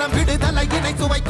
தினம் விடுதலையினை சுவைக்கும்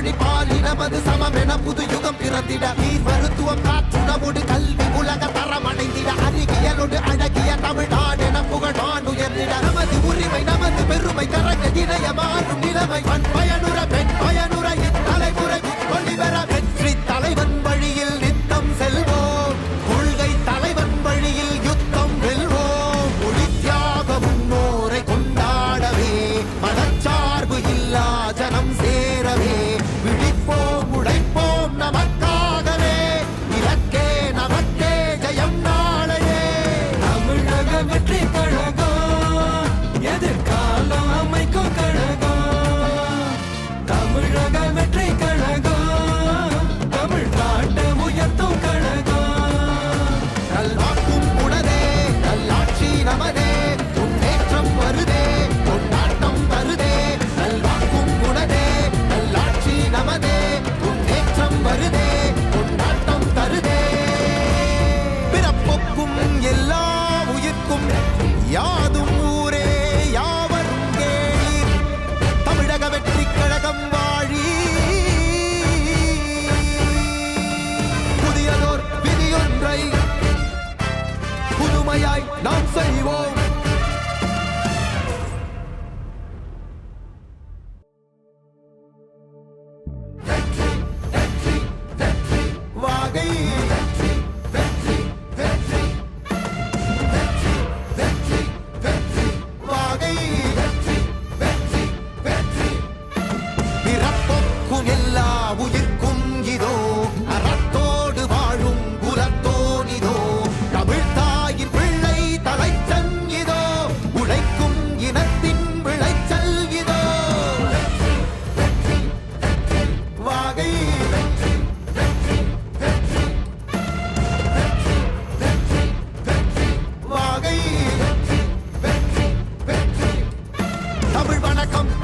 மொழி பால் இனமது சமமென புது யுகம் பிறந்திட. நீ மருத்துவம் காற்றுணவோடு கல்வி உலக தரமடைந்திட. அறிவியலோடு அழகிய தமிழ்நாடு என புகழான் உயர்ந்திட. நமது உரிமை நமது பெருமை கரங்க இணைய மாறும் நிலைமை. பன் பயனுற பெண் பயனுற இத்தலைமுறை கொள்ளிவர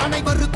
அனைவருக்கும்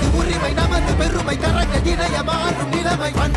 நமது உரிமை நமது பெருமை கரங்க இணைய மாறும் நிலைமை பண்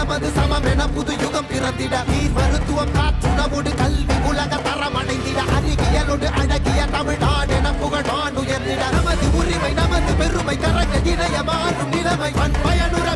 நமது சமமென புது யுகம் பிறந்திட. நீர் மருத்துவம் காற்றுணவோடு கல்வி உலக தரமடைந்திட அறிவியலோடு அழகிய தமிழ்நாடு என புகழான் உயர்ந்திட நமது உரிமை நமது பெருமை கரங்க இணைய மாறும் நிலைமை. பண்பயனுரை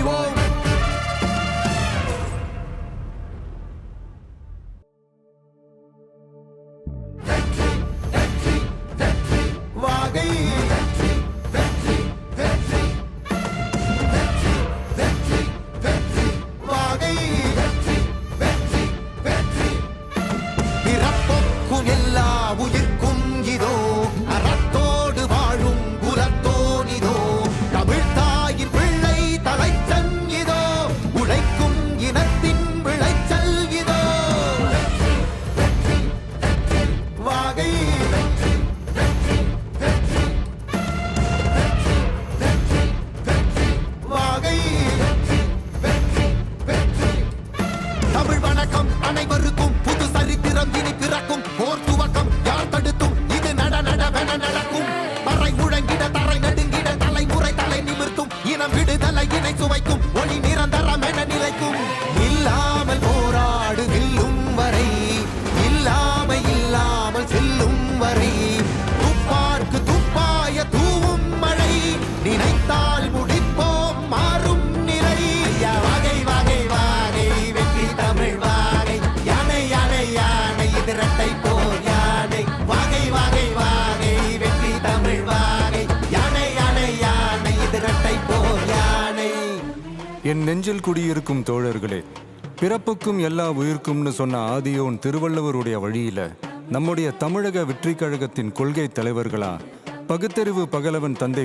we won't அனைவருக்கும் புது சரித்திரம் இனி பிறக்கும் போர் துவக்கம். என் நெஞ்சில் குடியிருக்கும் தோழர்களே பிறப்புக்கும் எல்லா உயிர்க்கும்னு சொன்ன ஆதியோன் திருவள்ளுவருடைய வழியில நம்முடைய தமிழக வெற்றி கழகத்தின் கொள்கை தலைவர்களா பகுத்தறிவு பகலவன் தந்தை